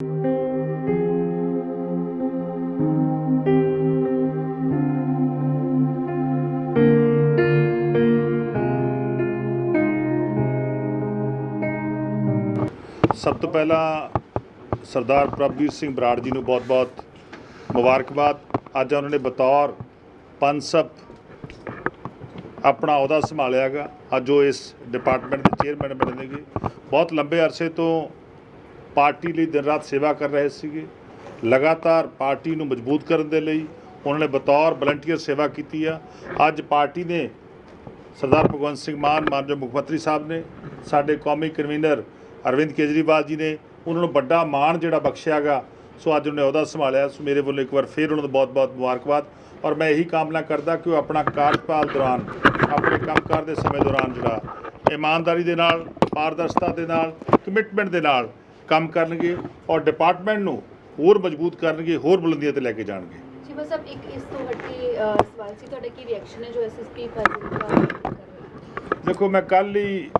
ਸਭ ਤੋਂ ਪਹਿਲਾਂ ਸਰਦਾਰ ਪ੍ਰਭਜੀਤ ਸਿੰਘ ਬਰਾੜ ਜੀ ਨੂੰ ਬਹੁਤ-ਬਹੁਤ ਮੁਬਾਰਕਬਾਦ। ਅੱਜ ਉਹਨਾਂ ਨੇ ਬਤੌਰ ਪੰਸਪ ਆਪਣਾ ਅਹੁਦਾ ਸੰਭਾਲਿਆਗਾ ਅੱਜ ਉਹ ਇਸ ਡਿਪਾਰਟਮੈਂਟ ਦੇ ਚੇਅਰਮੈਨ ਬਣੇ ਨੇਗੇ। ਬਹੁਤ ਲੰਬੇ ਅਰਸੇ ਤੋਂ ਪਾਰਟੀ ਲਈ ਦਿਨ ਰਾਤ ਸੇਵਾ ਕਰ ਰਹੇ ਸੀਗੇ। ਲਗਾਤਾਰ ਪਾਰਟੀ ਨੂੰ ਮਜ਼ਬੂਤ ਕਰਨ ਦੇ ਲਈ ਉਹਨਾਂ ਨੇ ਬਤੌਰ ਵਲੰਟੀਅਰ ਸੇਵਾ ਕੀਤੀ ਆ। ਅੱਜ ਪਾਰਟੀ ਨੇ ਸਰਦਾਰ ਭਗਵੰਤ ਸਿੰਘ ਮਾਨ, ਮਾਨਯੋਗ ਮੁੱਖ ਮੰਤਰੀ ਸਾਹਿਬ ਨੇ, ਸਾਡੇ ਕੌਮੀ ਕਨਵੀਨਰ ਅਰਵਿੰਦ ਕੇਜਰੀਵਾਲ ਜੀ ਨੇ ਉਹਨਾਂ ਨੂੰ ਵੱਡਾ ਮਾਣ ਜਿਹੜਾ ਬਖਸ਼ਿਆਗਾ, ਸੋ ਅੱਜ ਉਹਨੇ ਅਹੁਦਾ ਸੰਭਾਲਿਆ। ਸੋ ਮੇਰੇ ਵੱਲੋਂ ਇੱਕ ਵਾਰ ਫੇਰ ਉਹਨਾਂ ਨੂੰ ਬਹੁਤ-ਬਹੁਤ ਮੁਬਾਰਕਬਾਦ। ਔਰ ਮੈਂ ਇਹੀ ਕਾਮਨਾ ਕਰਦਾ ਕਿ ਉਹ ਆਪਣਾ ਕਾਰਜਕਾਲ ਦੌਰਾਨ, ਆਪਣੇ ਕੰਮਕਾਰ ਦੇ ਸਮੇਂ ਦੌਰਾਨ ਜਿਹੜਾ ਇਮਾਨਦਾਰੀ ਦੇ ਨਾਲ, ਪਾਰਦਰਸ਼ਤਾ ਦੇ ਨਾਲ ਕਮਿਟਮੈਂਟ ਦੇ ਨਾਲ ਕੰਮ ਕਰਨਗੇ ਔਰ ਡਿਪਾਰਟਮੈਂਟ ਨੂੰ ਹੋਰ ਮਜ਼ਬੂਤ ਕਰਨਗੇ ਹੋਰ ਬੁਲੰਦੀਆਂ ਤੇ ਲੈ ਕੇ ਜਾਣਗੇ। ਸ਼ਿਵਾ ਸਾਹਿਬ ਇੱਕ ਇਸ ਤੋਂ ਅ, ਸਵਾਲ ਸੀ ਤੁਹਾਡਾ ਕੀ ਰਿਐਕਸ਼ਨ ਹੈ ਜੋ ਐਸਐਸਪੀ ਫਾਜ਼ਿਲਕਾ ਦੇਖੋ ਮੈਂ ਕੱਲ ਹੀ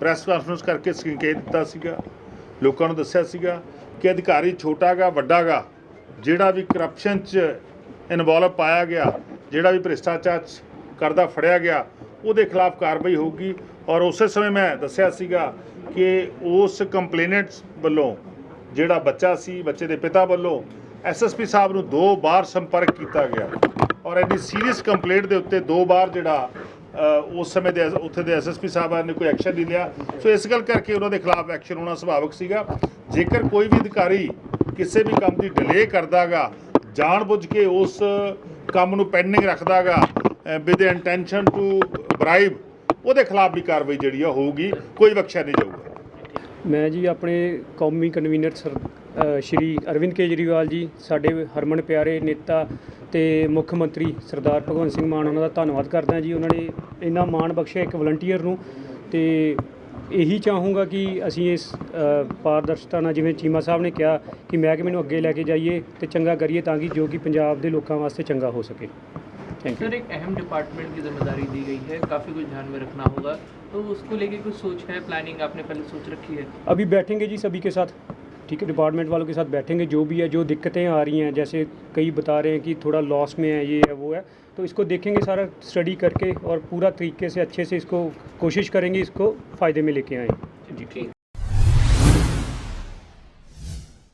ਪ੍ਰੈਸ ਕਾਨਫਰੰਸ ਕਰਕੇ ਸੰਕੇਤ ਦਿੱਤਾ ਸੀਗਾ। ਲੋਕਾਂ ਨੂੰ ਦੱਸਿਆ ਸੀਗਾ ਕਿ ਅਧਿਕਾਰੀ ਛੋਟਾਗਾ ਵੱਡਾਗਾ ਜਿਹੜਾ ਵੀ ਕਰਪਸ਼ਨ 'ਚ ਇਨਵੋਲਵ ਪਾਇਆ ਗਿਆ ਜਿਹੜਾ ਵੀ ਭ੍ਰਿਸ਼ਟਾਚਾਰ 'ਚ ਕਰਦਾ ਫੜਿਆ ਗਿਆ ਉਹਦੇ ਖਿਲਾਫ ਕਾਰਵਾਈ ਹੋਊਗੀ। ਔਰ ਉਸੇ ਸਮੇਂ ਮੈਂ ਦੱਸਿਆ ਸੀਗਾ ਕਿ ਉਸ ਕੰਪਲੇਨੈਂਟਸ ਵੱਲੋਂ ਜਿਹੜਾ ਬੱਚਾ ਸੀ, ਬੱਚੇ ਦੇ ਪਿਤਾ ਵੱਲੋਂ ਐਸਐਸਪੀ ਸਾਹਿਬ ਨੂੰ ਦੋ ਵਾਰ ਸੰਪਰਕ ਕੀਤਾ ਗਿਆ ਔਰ ਐਡੀ ਸੀਰੀਅਸ ਕੰਪਲੇਂਟ ਦੇ ਉੱਤੇ ਦੋ ਵਾਰ ਜਿਹੜਾ ਉਸ ਸਮੇਂ ਦੇ ਉੱਥੇ ਦੇ ਐਸਐਸਪੀ ਸਾਹਿਬਾਨ ਨੇ ਕੋਈ ਐਕਸ਼ਨ ਨਹੀਂ ਲਿਆ। ਸੋ ਇਸ ਗੱਲ ਕਰਕੇ ਉਹਨਾਂ ਦੇ ਖਿਲਾਫ ਐਕਸ਼ਨ ਹੋਣਾ ਸੁਭਾਵਿਕ ਸੀਗਾ। ਜੇਕਰ ਕੋਈ ਵੀ ਅਧਿਕਾਰੀ ਕਿਸੇ ਵੀ ਕੰਮ ਦੀ ਡਿਲੇ ਕਰਦਾਗਾ, ਜਾਣਬੁੱਝ ਕੇ ਉਸ ਕੰਮ ਨੂੰ ਪੈਂਡਿੰਗ ਰੱਖਦਾਗਾ ਵਿਦ ਇੰਟੈਂਸ਼ਨ ਟੂ ਬ੍ਰਾਈਬ ਉਹਦੇ ਖਿਲਾਫ ਵੀ ਕਾਰਵਾਈ ਜਿਹੜੀ ਆ ਹੋਊਗੀ, ਕੋਈ ਬਖਸ਼ਿਆ ਨਹੀਂ ਜਾਊਗਾ। ਮੈਂ ਜੀ ਆਪਣੇ ਕੌਮੀ ਕਨਵੀਨਰ ਸਰ ਸ਼੍ਰੀ ਅਰਵਿੰਦ ਕੇਜਰੀਵਾਲ ਜੀ, ਸਾਡੇ ਹਰਮਨ ਪਿਆਰੇ ਨੇਤਾ ਤੇ ਮੁੱਖ ਮੰਤਰੀ ਸਰਦਾਰ ਭਗਵੰਤ ਸਿੰਘ ਮਾਨ, ਉਹਨਾਂ ਦਾ ਧੰਨਵਾਦ ਕਰਦਾ ਜੀ। ਉਹਨਾਂ ਨੇ ਇੰਨਾ ਮਾਣ ਬਖਸ਼ਿਆ ਇੱਕ ਵਲੰਟੀਅਰ ਨੂੰ ਤੇ ਇਹੀ ਚਾਹੂੰਗਾ ਕਿ ਅਸੀਂ ਇਸ ਪਾਰਦਰਸ਼ਤਾ ਨਾਲ ਜਿਵੇਂ ਚੀਮਾ ਸਾਹਿਬ ਨੇ ਕਿਹਾ ਕਿ ਮਹਿਕਮੇ ਨੂੰ ਅੱਗੇ ਲੈ ਕੇ ਜਾਈਏ ਤੇ ਚੰਗਾ ਕਰੀਏ ਤਾਂ ਕਿ ਜੋ ਕਿ ਪੰਜਾਬ ਦੇ ਲੋਕਾਂ ਵਾਸਤੇ ਚੰਗਾ ਹੋ ਸਕੇ। सर एक अहम डिपार्टमेंट की ज़िम्मेदारी दी गई है काफ़ी कुछ ध्यान में रखना होगा। तो उसको लेके कुछ सोच है प्लानिंग आपने पहले सोच रखी है? अभी बैठेंगे जी सभी के साथ ठीक है डिपार्टमेंट वालों के साथ बैठेंगे जो भी है जो दिक्कतें आ रही हैं जैसे कई बता रहे हैं कि थोड़ा लॉस में है ये है वो है तो इसको देखेंगे सारा स्टडी करके और पूरा तरीके से अच्छे से इसको कोशिश करेंगे इसको फ़ायदे में लेके आए। जी ठीक।